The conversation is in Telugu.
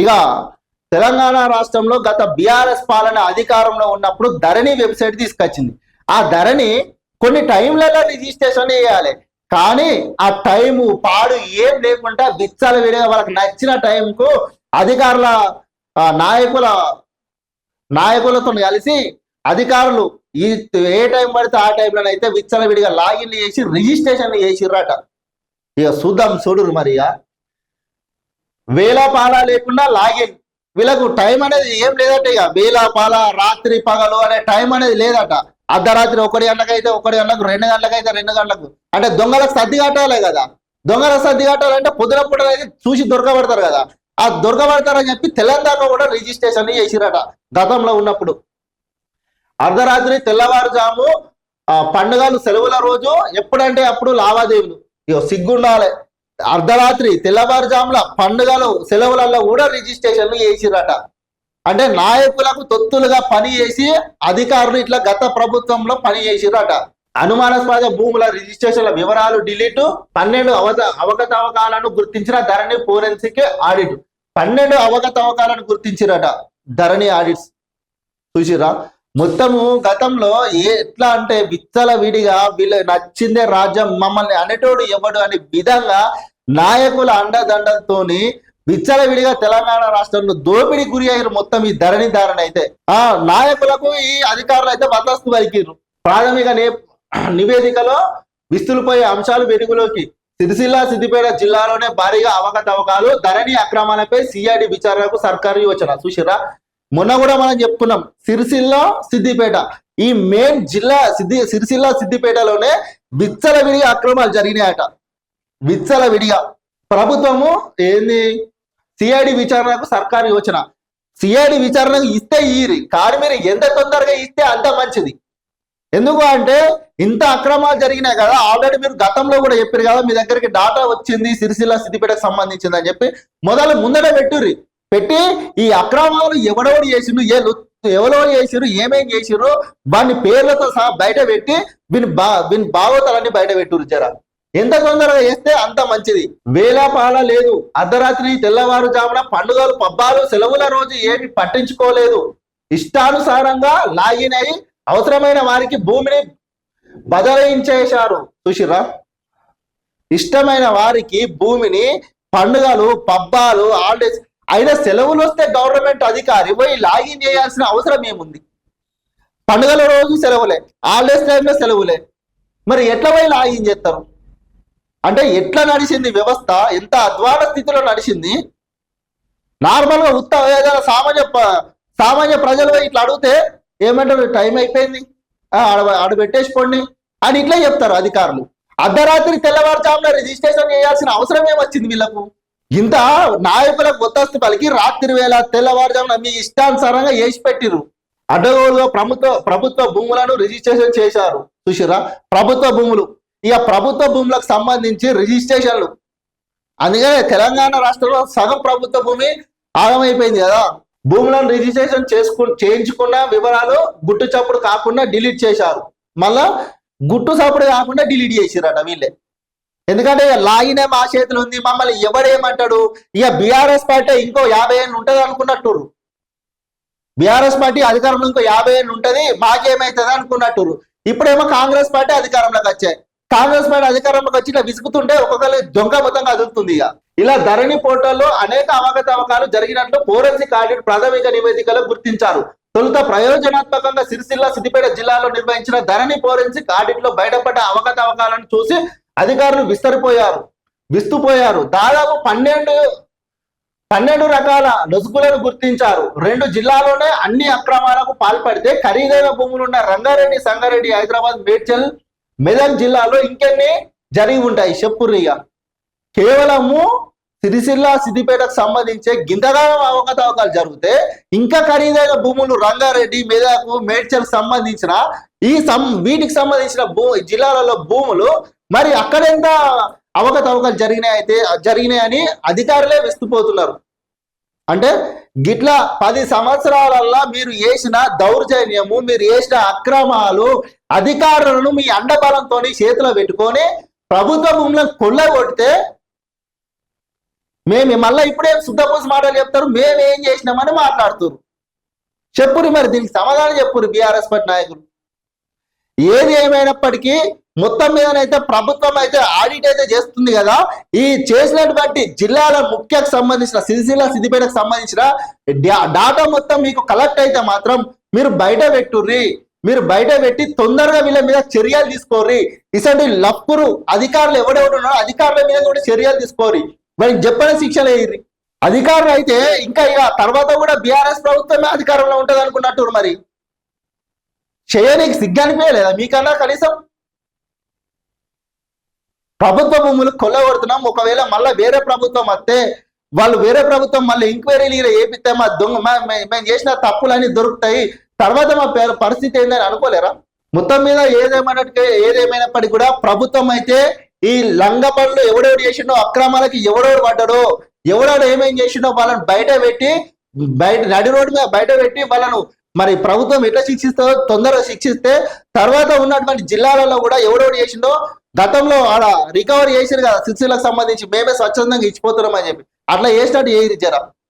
ఇక తెలంగాణ రాష్ట్రంలో గత బీఆర్ఎస్ పాలన అధికారంలో ఉన్నప్పుడు ధరణి వెబ్సైట్ తీసుకొచ్చింది. ఆ ధరణి కొన్ని టైంలలో రిజిస్ట్రేషన్ చేయాలి. కానీ ఆ టైము పాడు ఏం లేకుండా విచ్చల విడిగా వాళ్ళకి నచ్చిన టైంకు అధికారుల నాయకుల నాయకులతో కలిసి అధికారులు ఈ ఏ టైం పడితే ఆ టైంలో అయితే విచ్చల విడిగా లాగిన్ చేసి రిజిస్ట్రేషన్ చేసిర్రట. ఇక చూద్దాం చూడురు మరి ఇక. వేల పాల లేకుండా లాగిన్. వీళ్ళకు టైం అనేది ఏం లేదట ఇక. వేల పాల రాత్రి పగలు అనే టైం అనేది లేదట. అర్ధరాత్రి ఒకటి గంటకైతే ఒకటి గంటలకు రెండు గంటలకైతే రెండు గంటలకు. అంటే దొంగలకు సర్ది కట్టాలి కదా. దొంగల సర్ది కట్టాలంటే పొద్దున పూట చూసి దొరకబడతారు కదా. ఆ దొరకబడతారని చెప్పి తెలంగాణ కూడా రిజిస్ట్రేషన్ చేసిరట గతంలో ఉన్నప్పుడు. అర్ధరాత్రి తెల్లవారుజాము ఆ పండుగలు సెలవుల రోజు ఎప్పుడంటే అప్పుడు లావాదేవీలు. ఇగో సిగ్గుండాలి. అర్ధరాత్రి తెల్లవారుజాముల పండుగలు సెలవులలో కూడా రిజిస్ట్రేషన్లు చేసిరట అంటే నాయకులకు తొత్తులుగా పని చేసి అధికారులు ఇట్లా గత ప్రభుత్వంలో పని చేసిరట అనుమానాస్పద భూముల రిజిస్ట్రేషన్ల వివరాలు డిలీట్ పన్నెండు అవత అవకతవకాలను గుర్తించిన ధరణి ఫోరెన్సిక్ ఆడిట్. పన్నెండు అవకతవకాలను గుర్తించిరట ధరణి ఆడిట్స్. చూసిరా మొత్తము గతంలో ఎట్లా అంటే విచ్చల విడిగా వీళ్ళు నచ్చిందే రాజ్యం మమ్మల్ని అనేటోడు ఎవడు అనే విధంగా నాయకుల అండదండలతోని విచ్చల విడిగా తెలంగాణ రాష్ట్రంలో దోపిడి గురి అయ్యారు మొత్తం ఈ ధరణి ధారణ అయితే. ఆ నాయకులకు ఈ అధికారులు అయితే వదస్తు పలికిరు ప్రాథమిక నివేదికలో విస్తులపోయే అంశాలు వెలుగులోకి. సిరిసిల్ల సిద్దిపేట జిల్లాలోనే భారీగా అవకతవకాలు ధరణి అక్రమాలపై సిఐడి విచారణకు సర్కారు యోచన. చూసిరా మొన్న కూడా మనం చెప్పుకున్నాం సిరిసిల్ల సిద్దిపేట. ఈ మెయిన్ జిల్లా సిద్ధి సిరిసిల్ల సిద్దిపేటలోనే విచ్చల విడిగా అక్రమాలు జరిగినాయట. విచ్చల విడిగా ప్రభుత్వము ఏంది? సిఐడి విచారణకు సర్కారు యోచన. సిఐడి విచారణకు ఇస్తే ఈరి కానీ మీరు ఎంత తొందరగా ఇస్తే అంత మంచిది. ఎందుకు అంటే ఇంత అక్రమాలు జరిగినాయి కదా ఆల్రెడీ మీరు గతంలో కూడా చెప్పారు కదా మీ దగ్గరికి డాటా వచ్చింది సిరిసిల్ల సిద్దిపేటకు సంబంధించింది అని చెప్పి. మొదలు ముందట పెట్టుర్రి. పెట్టి ఈ అక్రమాలు ఎవడెవడు చేసిండు ఏ లు- ఎవరెవరు చేసిరు ఏమేం చేసిరు వాడిని పేర్లతో సహా బయట పెట్టి వీని బా వీని భాగవతాలన్నీ బయట పెట్టురు జరా. ఎంత తొందరగా చేస్తే అంత మంచిది. వేల పాల లేదు. అర్ధరాత్రి తెల్లవారుజామున పండుగలు పబ్బాలు సెలవుల రోజు ఏమి పట్టించుకోలేదు. ఇష్టానుసారంగా లాగిన్ అయి అవసరమైన వారికి భూమిని బదలాయించేశారు. చూసిరా ఇష్టమైన వారికి భూమిని పండుగలు పబ్బాలు హాలిడేస్ అయినా సెలవులు వస్తే గవర్నమెంట్ అధికారి పోయి లాగిన్ చేయాల్సిన అవసరం ఏముంది? పండుగల రోజు సెలవులే హాలిడేస్ టైంలో సెలవులే. మరి ఎట్లా పోయి లాగిన్ చేస్తారు? అంటే ఎట్లా నడిచింది వ్యవస్థ? ఎంత అధ్వాన స్థితిలో నడిచింది? నార్మల్గా ఉత్త ఏదైనా సామాన్య సామాన్య ప్రజలు ఇట్లా అడిగితే ఏమంటారు? టైం అయిపోయింది. ఆడ ఆడ పెట్టేసుకోండి అని ఇట్లా చెప్తారు అధికారులు. అర్ధరాత్రి తెల్లవారుజామున రిజిస్ట్రేషన్ చేయాల్సిన అవసరం ఏమొచ్చింది వీళ్ళకు? ఇంత నాయకులకు ఒత్తస్తు పలికి రాత్రి వేళ తెల్లవారుజామున మీ ఇష్టానుసారంగా వేసి పెట్టిరు అడ్డగోలుగా ప్రభుత్వ ప్రభుత్వ భూములను రిజిస్ట్రేషన్ చేశారు. చూసిరా ప్రభుత్వ భూములు. ఇక ప్రభుత్వ భూములకు సంబంధించి రిజిస్ట్రేషన్లు. అందుకనే తెలంగాణ రాష్ట్రంలో సగం ప్రభుత్వ భూమి ఆగమైపోయింది కదా. భూములను రిజిస్ట్రేషన్ చేసుకు చేయించుకున్న వివరాలు గుట్టు చప్పుడు కాకుండా డిలీట్ చేశారు. మళ్ళా గుట్టు చప్పుడు కాకుండా డిలీట్ చేసిరట వీళ్ళే. ఎందుకంటే ఇక లాగినే మా చేతిలో ఉంది మమ్మల్ని ఎవడేమంటాడు ఇక బీఆర్ఎస్ పార్టీ ఇంకో యాభై ఏళ్ళు ఉంటుంది అనుకున్నట్టురు బీఆర్ఎస్ పార్టీ అధికారంలో ఇంకో యాభై ఏళ్ళు ఉంటది మాకేమైతుంది అనుకున్నట్టురు ఇప్పుడేమో కాంగ్రెస్ పార్టీ అధికారంలోకి వచ్చాయి. కాంగ్రెస్ పార్టీ అధికారంలోకి వచ్చి ఇట్లా విసుగుతుంటే ఒక్కొక్కరి దొంగ మొత్తంగా అదులుతుంది ఇక. ఇలా ధరణి పోర్టల్లో అనేక అవకతవకాలు జరిగినట్లు ఫోరెన్సిక్ ఆడిట్ ప్రాథమిక నివేదికలో గుర్తించారు. తొలుత ప్రయోజనాత్మకంగా సిరిసిల్ల సిద్దిపేట జిల్లాలో నిర్వహించిన ధరణి ఫోరెన్సిక్ ఆడిట్లో బయటపడ్డ అవకతవకాలను చూసి అధికారులు విస్తరిపోయారు విస్తుపోయారు. దాదాపు పన్నెండు పన్నెండు రకాల లొసుగులను గుర్తించారు. రెండు జిల్లాలోనే అన్ని అక్రమాలకు పాల్పడితే ఖరీదైన భూములున్న రంగారెడ్డి సంగారెడ్డి హైదరాబాద్ మేడ్చల్ మెదక్ జిల్లాలో ఇంకెన్ని జరిగి ఉంటాయి? చెప్పుర్రిగా. కేవలము సిరిసిల్ల సిద్దిపేటకు సంబంధించే గింతగానం అవకతవకాలు జరిగితే ఇంకా ఖరీదైన భూములు రంగారెడ్డి మెదకు మేడ్చల్ సంబంధించిన ఈ సం వీటికి సంబంధించిన భూ జిల్లాలలో భూములు మరి అక్కడెంత అవకతవకలు జరిగినాయి అయితే జరిగినాయని అధికారులే విస్తుపోతున్నారు. అంటే గిట్లా పది సంవత్సరాలల్లా మీరు చేసిన దౌర్జన్యము మీరు చేసిన అక్రమాలు అధికారులను మీ అండబలంతో చేతిలో పెట్టుకొని ప్రభుత్వ భూములను కొల్లగొడితే మేము మళ్ళీ ఇప్పుడే శుద్ధపూస మాటలు చెప్తారు మేము ఏం చేసినామని మాట్లాడుతున్నారు చెప్పురు మరి దీనికి సమాధానం చెప్పురు బీఆర్ఎస్ పార్టీ నాయకులు. ఏది ఏమైనప్పటికీ మొత్తం మీదనైతే ప్రభుత్వం అయితే ఆడిట్ అయితే చేస్తుంది కదా. ఈ చేసినటువంటి జిల్లాల ముఖ్యకు సంబంధించిన సిరిసిల్ల సిద్దిపేటకు సంబంధించిన డాటా మొత్తం మీకు కలెక్ట్ అయితే మాత్రం మీరు బయట పెట్టుర్రి. మీరు బయట పెట్టి తొందరగా వీళ్ళ మీద చర్యలు తీసుకోర్రి. ఇసంటి లప్పురు అధికారులు ఎవడెవడు ఉన్నారో అధికారుల మీద కూడా చర్యలు తీసుకోరి వాళ్ళకి చెప్పని శిక్షలు వేయర్రి అధికారులు అయితే ఇంకా ఇక తర్వాత కూడా బీఆర్ఎస్ ప్రభుత్వమే అధికారంలో ఉంటది అనుకున్నట్టు మరి. చేయనీకి సిగ్గు అనిపించలేదా మీకన్నా కనీసం ప్రభుత్వ భూములు కొల్లగొడుతున్నాం. ఒకవేళ మళ్ళీ వేరే ప్రభుత్వం వస్తే వాళ్ళు వేరే ప్రభుత్వం మళ్ళీ ఎంక్వైరీలు ఇలా ఏపిస్తే మా దొంగ మేము చేసిన తప్పులన్నీ దొరుకుతాయి. తర్వాత మా పేరు పరిస్థితి ఏందని అనుకోలేరా? మొత్తం మీద ఏదేమైనట్టు ఏదేమైనప్పటికీ కూడా ప్రభుత్వం అయితే ఈ లంగ పనులు ఎవడెవడు చేసిండో అక్రమాలకి ఎవడెవడు పడ్డాడో ఎవడెవడు ఏమేం చేసిండో వాళ్ళని బయట పెట్టి బయట నడి రోడ్డు మీద బయట పెట్టి వాళ్ళను మరి ప్రభుత్వం ఎట్లా శిక్షిస్తుందో తొందరగా శిక్షిస్తే తర్వాత ఉన్నటువంటి జిల్లాలలో కూడా ఎవడెవడు చేసిండో గతంలో ఆడ రికవరీ చేసారు కదా శిక్షలకు సంబంధించి మేమే స్వచ్ఛందంగా ఇచ్చిపోతున్నాం అని చెప్పి. అట్లా చేసినట్టు ఏ జరా